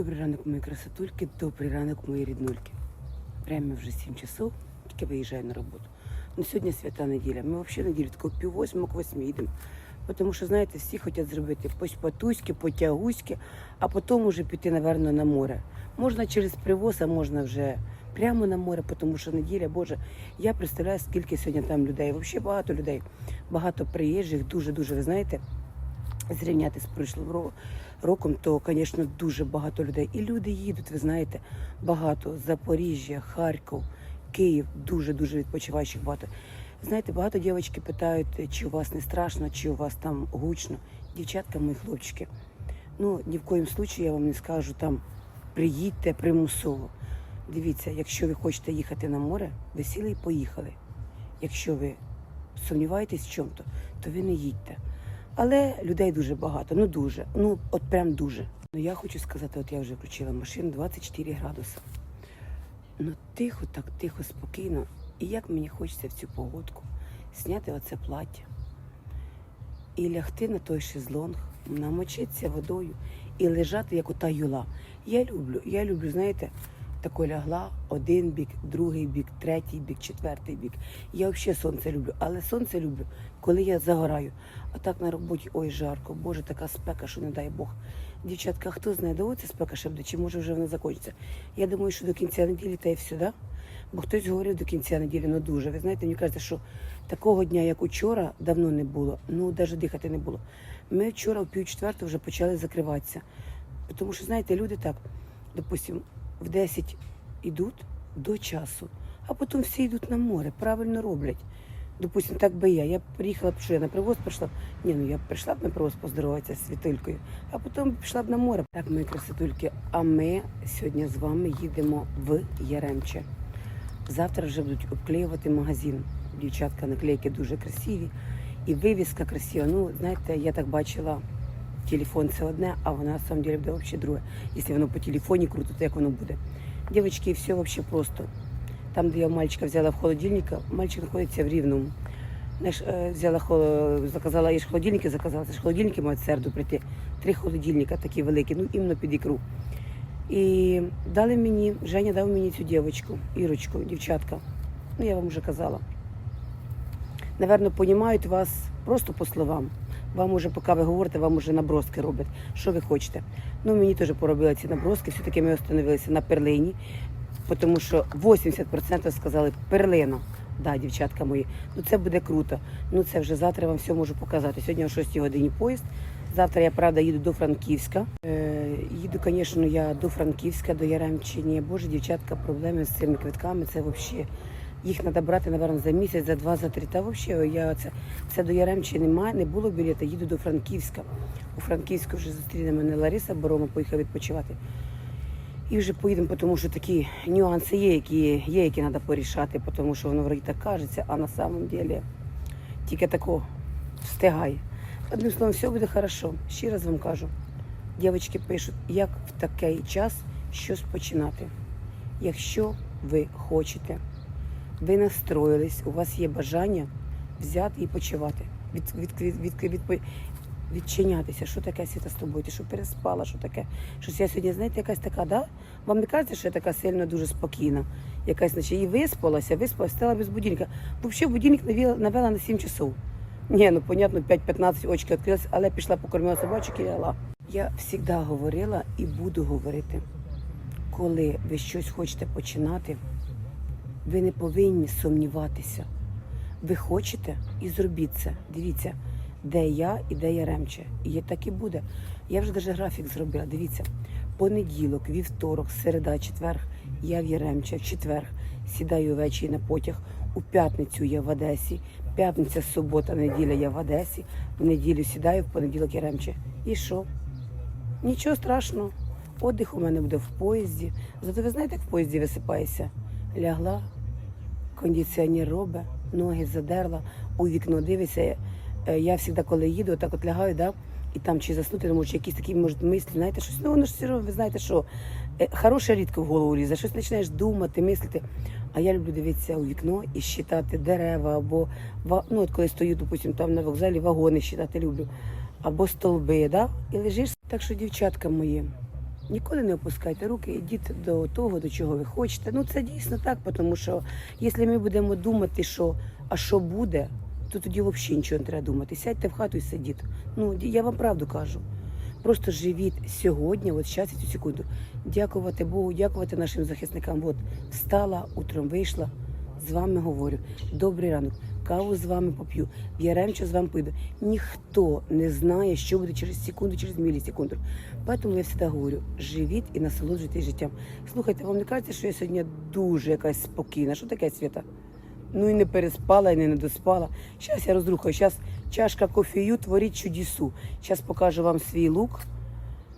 Добрий ранок, мої красотульки, добрий ранок, мої ріднульки. Прямо вже 7 часов, тільки виїжджаю на роботу. Ну, сьогодні свята неділя. Ми взагалі неділю тако пів восьмого к восьмі їдемо. Тому що, знаєте, всі хочуть зробити по-патуськи, по-тягуськи, а потім вже піти, напевно, на море. Можна через привоз, а можна вже прямо на море, тому що неділя, Боже, я представляю, скільки сьогодні там людей. Взагалі багато людей, багато приїжджих, дуже-дуже, ви знаєте, зрівняти з пройшлим ро- роком, то, звісно, дуже багато людей. І люди їдуть, ви знаєте, багато. Запоріжжя, Харків, Київ, дуже-дуже відпочиваючих багато. Знаєте, багато дівчатки питають, чи у вас не страшно, чи у вас там гучно. Дівчатка, мої хлопчики, ну ні в коїм случаї я вам не скажу там приїдьте примусово. Дивіться, якщо ви хочете їхати на море, ви сіли і поїхали. Якщо ви сумніваєтесь в чому-то, то ви не їдьте. Але людей дуже багато, ну дуже, ну от прям дуже. Ну я хочу сказати, от я вже включила машину 24 градуси. Ну тихо, так тихо, спокійно. І як мені хочеться в цю погодку зняти оце плаття і лягти на той шезлонг, намочитися водою і лежати, як ота юла. Я люблю, я люблю, знаєте, тако лягла один бік, другий бік, третій бік, четвертий бік. Я взагалі сонце люблю, але сонце люблю, коли я загораю. А так на роботі ой жарко, боже, така спека, що не дай Бог. Дівчатка, хто знає, доводиться спека ще чи може вже вона закінчиться. Я думаю, що до кінця неділі та й все, да? Бо хтось говорив до кінця неділі, ну дуже. Ви знаєте, мені кажеться, що такого дня, як учора, давно не було. Ну, навіть дихати не було. Ми вчора в пів четвертого вже почали закриватися. Тому що, знаєте, люди так, допустим, в 10 йдуть до часу, а потім всі йдуть на море, правильно роблять. Допустим, так би я. Я приїхала, б, що я на привоз прийшла. Ні, ну я б прийшла б на привоз поздороватися з світилькою, а потім пішла б на море. Так, мої красотульки, а ми сьогодні з вами їдемо в Яремче. Завтра вже будуть обклеювати магазин. Дівчатка наклейки дуже красиві. І вивіска красива. Ну, знаєте, я так бачила, телефон це одне, а вона на самом деле буде взагалі друге. Якщо воно по телефоні круто, то як воно буде. Дівчатки, все взагалі просто. Там, де я мальчика взяла в холодильника, мальчик знаходиться в Рівному. Е, взяла заказала, я ж холодильники заказала, це ж холодильники мають в середу прийти. Три холодильника такі великі, ну іменно під ікру. І дали мені, Женя дав мені цю дівчинку, Ірочку, дівчатка. Ну, я вам вже казала. Наверно, понімають вас просто по словам. Вам уже, поки ви говорите, вам уже наброски роблять, що ви хочете. Ну, мені теж поробили ці наброски, все-таки ми остановилися на перлині, тому що 80% сказали перлина. Да, дівчатка мої, ну це буде круто. Ну це вже завтра я вам все можу показати. Сьогодні о 6 годині поїзд. Завтра я правда їду до Франківська. Е, їду, звісно, я до Франківська, до Яремчині. Боже, дівчатка, проблеми з цими квитками. Це взагалі. Їх треба брати, напевно, за місяць, за два, за три. Та взагалі я це, це до Яремчини немає, не було білета, їду до Франківська. У Франківську вже зустріне мене Лариса Борома, поїхала відпочивати. І вже поїдемо, тому що такі нюанси є, які є, які треба порішати, тому що воно вроді так кажеться, а на самом деле тільки тако встигає. Одним словом, все буде хорошо. Ще раз вам кажу. Дівчатки пишуть, як в такий час щось починати. Якщо ви хочете, ви настроїлись, у вас є бажання взяти і почувати, від, від, від, від, від, відчинятися. Що таке світа з тобою? Ти що переспала, що таке? Щось я сьогодні, знаєте, якась така, да? Вам не кажеться, що я така сильно дуже спокійна? Якась, наче і виспалася, виспалася, стала без будильника. Взагалі будильник навела, навела на 7 часов. Ні, ну понятно, 5-15 очки відкрилися, але пішла покормила собачок і лягла. Я завжди говорила і буду говорити, коли ви щось хочете починати, ви не повинні сумніватися. Ви хочете і зробіть це. Дивіться, де я і де Яремче. І так і буде. Я вже навіть графік зробила. Дивіться, понеділок, вівторок, середа, четверг я в Яремче, в четверг сідаю ввечері на потяг. У п'ятницю я в Одесі, п'ятниця, субота, неділя я в Одесі, в неділю сідаю, в понеділок Яремче. І що? Нічого страшного. Отдих у мене буде в поїзді. Зато ви знаєте, як в поїзді висипаєшся? Лягла, кондиціонер робить, ноги задерла, у вікно дивиться. Е, Я завжди, коли їду, так от лягаю, да, і там чи заснути, тому що якісь такі може, мислі, знаєте, щось, ну воно ж все одно, ви знаєте, що е, хороше рідко в голову лізе, щось починаєш думати, мислити. А я люблю дивитися у вікно і щитати дерева, або ну, от коли стою, допустим, там на вокзалі вагони щитати люблю, або столби, да? і лежиш. Так що, дівчатка мої, Ніколи не опускайте руки, йдіть до того, до чого ви хочете. Ну це дійсно так, тому що якщо ми будемо думати, що а що буде, то тоді взагалі нічого не треба думати. Сядьте в хату і сидіть. Ну я вам правду кажу. Просто живіть сьогодні, от зараз цю секунду. Дякувати Богу, дякувати нашим захисникам. От встала, утром вийшла, з вами говорю. Добрий ранок, каву з вами поп'ю, в яремчу з вами пойду. Ніхто не знає, що буде через секунду, через мілісекунду. Тому я завжди говорю: живіть і насолоджуйтесь життям. Слухайте, вам не кажеться, що я сьогодні дуже якась спокійна? Що таке свята? Ну і не переспала, і не недоспала. Зараз я розрухаю. Зараз чашка кофею творить чудесу. Зараз покажу вам свій лук.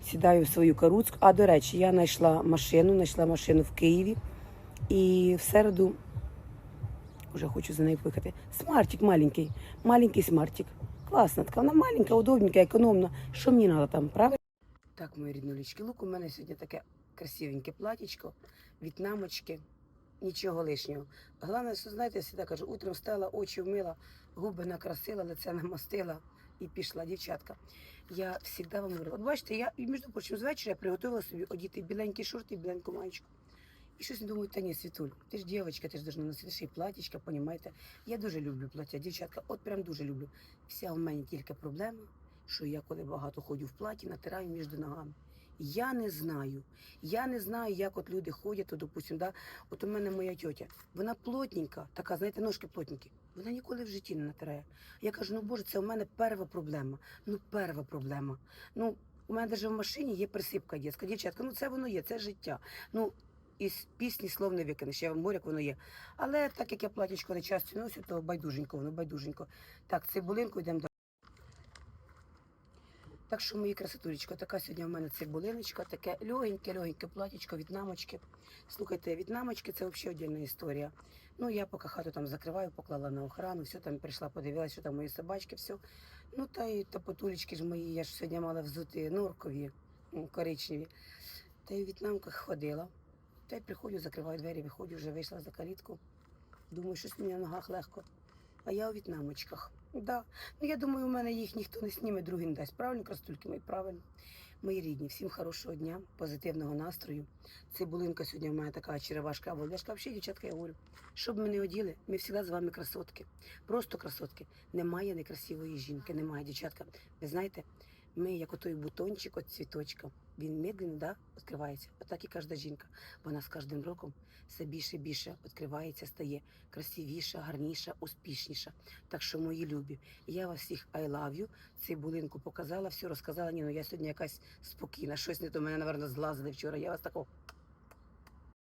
Сідаю в свою каруцьку. А до речі, я знайшла машину, знайшла машину в Києві. І в середу вже хочу за нею поїхати. Смартик маленький, маленький смартик. Класна така, вона маленька, удобненька, економна. Що мені треба там, правильно? Так, мої ріднулічки, лук у мене сьогодні таке красивеньке платічко, в'єтнамочки, нічого лишнього. Головне, що знаєте, я завжди кажу, утром встала, очі вмила, губи накрасила, лице намастила і пішла, дівчатка. Я завжди вам говорю, от бачите, я, між прочим, з вечора приготувала собі одіти біленькі шорти і біленьку маєчку. І щось думаю, та ні, Світуль, ти ж дівчинка, ти ж должна носити ще й платічка, понімаєте? Я дуже люблю плаття, дівчатка, от прям дуже люблю. Вся у мене тільки проблема, що я коли багато ходжу в платі, натираю між ногами. Я не знаю. Я не знаю, як от люди ходять, то, допустим, да, от у мене моя тьотя, вона плотненька, така, знаєте, ножки плотненькі. Вона ніколи в житті не натирає. Я кажу, ну боже, це у мене перша проблема. Ну, перша проблема. Ну, у мене навіть в машині є присипка дітська. Дівчатка, ну це воно є, це життя. Ну, із пісні слов не викинеш, я вам говорю, як воно є. Але так як я платічко не часто носю, то байдуженько, воно байдуженько. Так, цибулинку йдемо до. Так що, мої красотулечко, така сьогодні в мене цибулиночка, таке легеньке, легеньке платічко від намочки. Слухайте, від намочки це взагалі віддільна історія. Ну, я поки хату там закриваю, поклала на охрану, все там прийшла, подивилася, що там мої собачки, все. Ну, та й топотулечки ж мої, я ж сьогодні мала взути норкові, коричневі. Та й в в'єтнамках ходила. Та й приходжу, закриваю двері, виходжу, вже вийшла за калітку. Думаю, щось мені на ногах легко. А я у в'єтнамочках. Да. Ну, я думаю, у мене їх ніхто не сніме, другий не дасть. Правильно, крастульки мої, правильно. Мої рідні, всім хорошого дня, позитивного настрою. Цибулинка сьогодні в мене така черевашка волдяшка. Взагалі, дівчатка, я говорю, щоб ми не оділи, ми завжди з вами красотки. Просто красотки. Немає некрасивої жінки, немає, дівчатка. Ви знаєте, ми, як отой бутончик від цвіточка, він медленно да, відкривається. Отак і кожна жінка. Вона з кожним роком все більше і більше відкривається, стає красивіша, гарніша, успішніша. Так що, мої любі, я вас всіх I love you. Цибулинку показала, все розказала. Ні, ну я сьогодні якась спокійна. Щось не то мене, напевно, злазили вчора. Я вас такого